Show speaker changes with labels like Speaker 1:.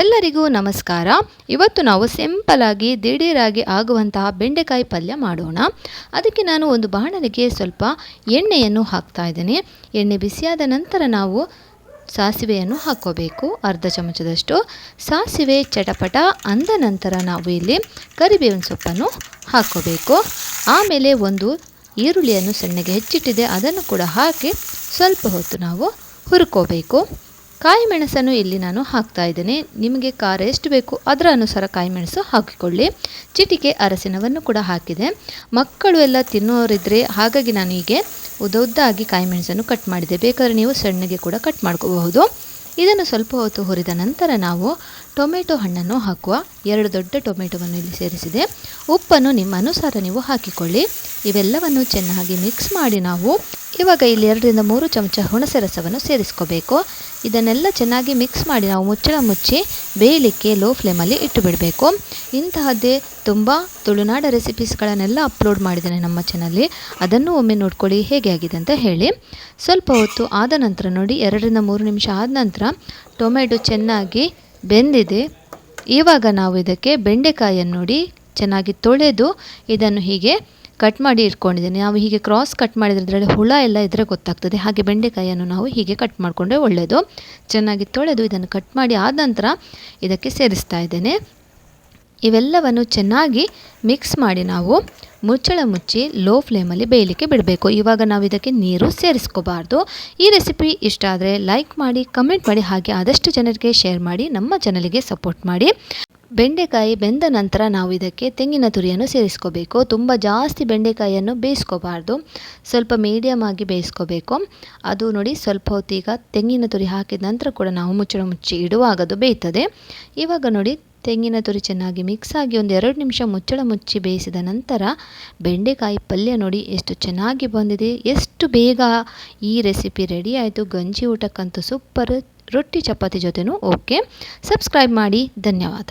Speaker 1: ಎಲ್ಲರಿಗೂ ನಮಸ್ಕಾರ. ಇವತ್ತು ನಾವು ಸಿಂಪಲಾಗಿ ದಿಢೀರಾಗಿ ಆಗುವಂತಹ ಬೆಂಡೆಕಾಯಿ ಪಲ್ಯ ಮಾಡೋಣ. ಅದಕ್ಕೆ ನಾನು ಒಂದು ಬಾಣಲಿಗೆ ಸ್ವಲ್ಪ ಎಣ್ಣೆಯನ್ನು ಹಾಕ್ತಾ ಇದ್ದೇನೆ. ಎಣ್ಣೆ ಬಿಸಿಯಾದ ನಂತರ ನಾವು ಸಾಸಿವೆಯನ್ನು ಹಾಕ್ಕೋಬೇಕು ಅರ್ಧ ಚಮಚದಷ್ಟು ಸಾಸಿವೆ ಚಟಪಟ ಅಂದ ನಂತರ ನಾವು ಇಲ್ಲಿ ಕರಿಬೇವಿನ ಸೊಪ್ಪನ್ನು ಹಾಕೋಬೇಕು. ಆಮೇಲೆ ಒಂದು ಈರುಳ್ಳಿಯನ್ನು ಸಣ್ಣಗೆ ಹೆಚ್ಚಿಟ್ಟಿದೆ. ಅದನ್ನು ಕೂಡ ಹಾಕಿ ಸ್ವಲ್ಪ ಹೊತ್ತು ನಾವು ಹುರ್ಕೋಬೇಕು. ಕಾಯಿ ಮೆಣಸನ್ನು ಇಲ್ಲಿ ನಾನು ಹಾಕ್ತಾ ಇದ್ದೇನೆ. ನಿಮಗೆ ಖಾರ ಎಷ್ಟು ಬೇಕು ಅದರ ಅನುಸಾರ ಕಾಯಿ ಮೆಣಸು ಹಾಕಿಕೊಳ್ಳಿ. ಚಿಟಿಕೆ ಅರಸಿನವನ್ನು ಕೂಡ ಹಾಕಿದೆ. ಮಕ್ಕಳು ಎಲ್ಲ ತಿನ್ನೋರಿದ್ರೆ ಹಾಗಾಗಿ ನಾನು ಹೀಗೆ ಉದ್ದ ಉದ್ದಾಗಿ ಕಾಯಿ ಮೆಣಸನ್ನು ಕಟ್ ಮಾಡಿದೆ. ಬೇಕಾದರೆ ನೀವು ಸಣ್ಣಗೆ ಕೂಡ ಕಟ್ ಮಾಡ್ಕೋಬಹುದು. ಇದನ್ನು ಸ್ವಲ್ಪ ಹೊತ್ತು ಹುರಿದ ನಂತರ ನಾವು ಟೊಮೆಟೊ ಹಣ್ಣನ್ನು ಹಾಕುವ ಎರಡು ದೊಡ್ಡ ಟೊಮೆಟೊವನ್ನು ಇಲ್ಲಿ ಸೇರಿಸಿದೆ. ಉಪ್ಪನ್ನು ನಿಮ್ಮ ಅನುಸಾರ ನೀವು ಹಾಕಿಕೊಳ್ಳಿ. ಇವೆಲ್ಲವನ್ನು ಚೆನ್ನಾಗಿ ಮಿಕ್ಸ್ ಮಾಡಿ ನಾವು ಇವಾಗ ಇಲ್ಲಿ ಎರಡರಿಂದ ಮೂರು ಚಮಚ ಹುಣಸೆ ರಸವನ್ನು ಸೇರಿಸ್ಕೋಬೇಕು. ಇದನ್ನೆಲ್ಲ ಚೆನ್ನಾಗಿ ಮಿಕ್ಸ್ ಮಾಡಿ ನಾವು ಮುಚ್ಚಳ ಮುಚ್ಚಿ ಬೇಯಲಿಕ್ಕೆ ಲೋ ಫ್ಲೇಮಲ್ಲಿ ಇಟ್ಟು ಬಿಡಬೇಕು. ಇಂತಹದ್ದೇ ತುಂಬ ತುಳುನಾಡ ರೆಸಿಪೀಸ್ಗಳನ್ನೆಲ್ಲ ಅಪ್ಲೋಡ್ ಮಾಡಿದ್ದೇನೆ ನಮ್ಮ ಚಾನಲ್ಲಿ ಅದನ್ನು ಒಮ್ಮೆ ನೋಡ್ಕೊಳ್ಳಿ, ಹೇಗೆ ಆಗಿದೆ ಅಂತ ಹೇಳಿ. ಸ್ವಲ್ಪ ಹೊತ್ತು ಆದ ನಂತರ ನೋಡಿ, ಎರಡರಿಂದ ಮೂರು ನಿಮಿಷ ಆದ ನಂತರ ಟೊಮೆಟೊ ಚೆನ್ನಾಗಿ ಬೆಂದಿದೆ. ಇವಾಗ ನಾವು ಇದಕ್ಕೆ ಬೆಂಡೆಕಾಯನ್ನು ನೋಡಿ ಚೆನ್ನಾಗಿ ತೊಳೆದು ಇದನ್ನು ಹೀಗೆ ಕಟ್ ಮಾಡಿ ಇಟ್ಕೊಂಡಿದ್ದೇನೆ. ನಾವು ಹೀಗೆ ಕ್ರಾಸ್ ಕಟ್ ಮಾಡಿದ್ರೆ ಅದರಲ್ಲಿ ಹುಳ ಎಲ್ಲ ಇದ್ದರೆ ಗೊತ್ತಾಗ್ತದೆ. ಹಾಗೆ ಬೆಂಡೆಕಾಯಿಯನ್ನು ನಾವು ಹೀಗೆ ಕಟ್ ಮಾಡಿಕೊಂಡ್ರೆ ಒಳ್ಳೆಯದು ಚೆನ್ನಾಗಿ ತೊಳೆದು ಇದನ್ನು ಕಟ್ ಮಾಡಿ ಆದ ನಂತರ ಇದಕ್ಕೆ ಸೇರಿಸ್ತಾ ಇದ್ದೇನೆ. ಇವೆಲ್ಲವನ್ನು ಚೆನ್ನಾಗಿ ಮಿಕ್ಸ್ ಮಾಡಿ ನಾವು ಮುಚ್ಚಳ ಮುಚ್ಚಿ ಲೋ ಫ್ಲೇಮಲ್ಲಿ ಬೇಯಲಿಕ್ಕೆ ಬಿಡಬೇಕು. ಇವಾಗ ನಾವು ಇದಕ್ಕೆ ನೀರು ಸೇರಿಸ್ಕೋಬಾರ್ದು. ಈ ರೆಸಿಪಿ ಇಷ್ಟ ಆದರೆ ಲೈಕ್ ಮಾಡಿ ಕಮೆಂಟ್ ಮಾಡಿ, ಹಾಗೆ ಆದಷ್ಟು ಜನರಿಗೆ ಶೇರ್ ಮಾಡಿ, ನಮ್ಮ ಚಾನಲಿಗೆ ಸಪೋರ್ಟ್ ಮಾಡಿ. ಬೆಂಡೆಕಾಯಿ ಬೆಂದ ನಂತರ ನಾವು ಇದಕ್ಕೆ ತೆಂಗಿನ ತುರಿಯನ್ನು ಸೇರಿಸ್ಕೋಬೇಕು. ತುಂಬ ಜಾಸ್ತಿ ಬೆಂಡೆಕಾಯಿಯನ್ನು ಬೇಯಿಸ್ಕೋಬಾರ್ದು. ಸ್ವಲ್ಪ ಮೀಡಿಯಮ್ ಆಗಿ ಬೇಯಿಸ್ಕೋಬೇಕು. ಅದು ನೋಡಿ ಸ್ವಲ್ಪ ಹೊತ್ತೀಗ ತೆಂಗಿನ ತುರಿ ಹಾಕಿದ ನಂತರ ಕೂಡ ನಾವು ಮುಚ್ಚಳ ಮುಚ್ಚಿ ಇಡುವಾಗದು ಬೇಯ್ತದೆ. ಇವಾಗ ನೋಡಿ ತೆಂಗಿನ ತುರಿ ಚೆನ್ನಾಗಿ ಮಿಕ್ಸ್ ಆಗಿ ಒಂದು ಎರಡು ನಿಮಿಷ ಮುಚ್ಚಳ ಮುಚ್ಚಿ ಬೇಯಿಸಿದ ನಂತರ ಬೆಂಡೆಕಾಯಿ ಪಲ್ಯ ನೋಡಿ ಎಷ್ಟು ಚೆನ್ನಾಗಿ ಬಂದಿದೆ. ಎಷ್ಟು ಬೇಗ ಈ ರೆಸಿಪಿ ರೆಡಿ ಆಯಿತು. ಗಂಜಿ ಊಟಕ್ಕಂತೂ ಸೂಪರ್ ರೊಟ್ಟಿ ಚಪಾತಿ ಜೊತೆನೂ ಓಕೆ ಸಬ್ಸ್ಕ್ರೈಬ್ ಮಾಡಿ. ಧನ್ಯವಾದ.